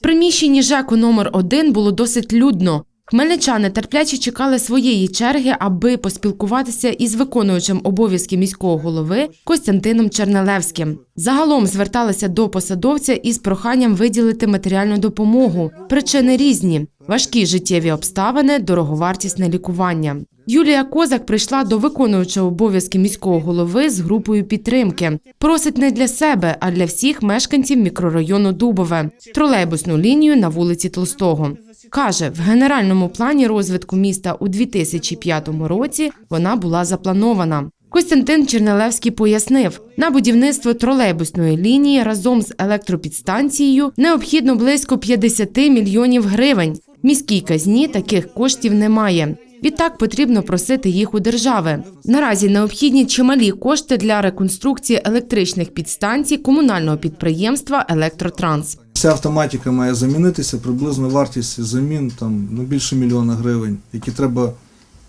Приміщенні ЖЕКу номер 1 було досить людно. Хмельничани терпляче чекали своєї черги, аби поспілкуватися із виконуючим обов'язки міського голови Костянтином Чернелевським. Загалом зверталися до посадовця із проханням виділити матеріальну допомогу. Причини різні: важкі життєві обставини, дороговартісне лікування. Юлія Козак прийшла до виконуючого обов'язки міського голови з групою підтримки. Просить не для себе, а для всіх мешканців мікрорайону Дубове тролейбусну лінію на вулиці Толстого. Каже, в генеральному плані розвитку міста у 2005 році вона була запланована. Костянтин Чернелевський пояснив, на будівництво тролейбусної лінії разом з електропідстанцією необхідно близько 50 мільйонів гривень. Міській казні таких коштів немає. Відтак потрібно просити їх у держави. Наразі необхідні чималі кошти для реконструкції електричних підстанцій комунального підприємства Електротранс. Вся автоматика має замінитися, приблизно вартість замін там ну, більше мільйона гривень, які треба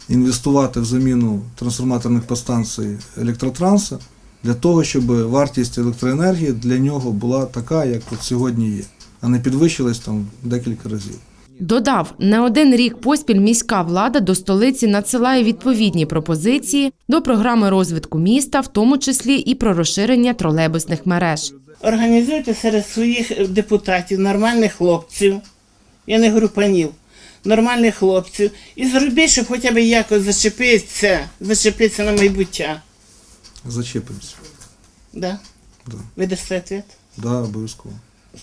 інвестувати в заміну трансформаторних підстанцій електротранса для того, щоб вартість електроенергії для нього була така, як от сьогодні є, а не підвищилась там декілька разів. Додав, не один рік поспіль міська влада до столиці надсилає відповідні пропозиції до програми розвитку міста, в тому числі і про розширення тролейбусних мереж. Організуйте серед своїх депутатів нормальних хлопців, я не говорю панів, нормальних хлопців, і зробіть, щоб хоча б якось зачепитися, зачепитися на майбуття. Зачепимося. Да? Да. Ви дасте відповідь? Да, обов'язково.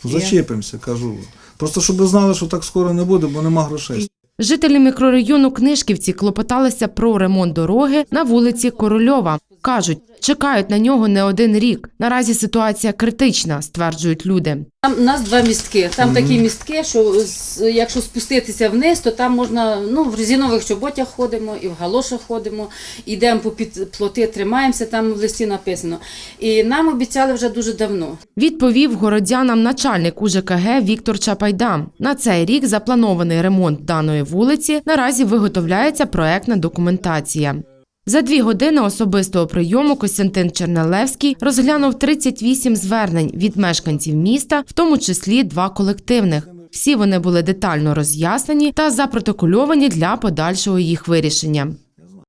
Ну, Зачепимося, кажу. Просто щоб ви знали, що так скоро не буде, бо нема грошей. Жителі мікрорайону Книжківці клопоталися про ремонт дороги на вулиці Корольова. Кажуть, чекають на нього не один рік. Наразі ситуація критична, стверджують люди. Там у нас два містки. Там такі містки, що з- якщо спуститися вниз, то там можна ну в резинових чоботях ходимо і в галошах ходимо, йдемо по під плоти, тримаємося. Там в листі написано. І нам обіцяли вже дуже давно. Відповів городянам начальник УЖКГ Віктор Чапайда. На цей рік запланований ремонт даної вулиці. Наразі виготовляється проектна документація. За дві години особистого прийому Костянтин Чернелевський розглянув 38 звернень від мешканців міста, в тому числі два колективних. Всі вони були детально роз'яснені та запротокольовані для подальшого їх вирішення.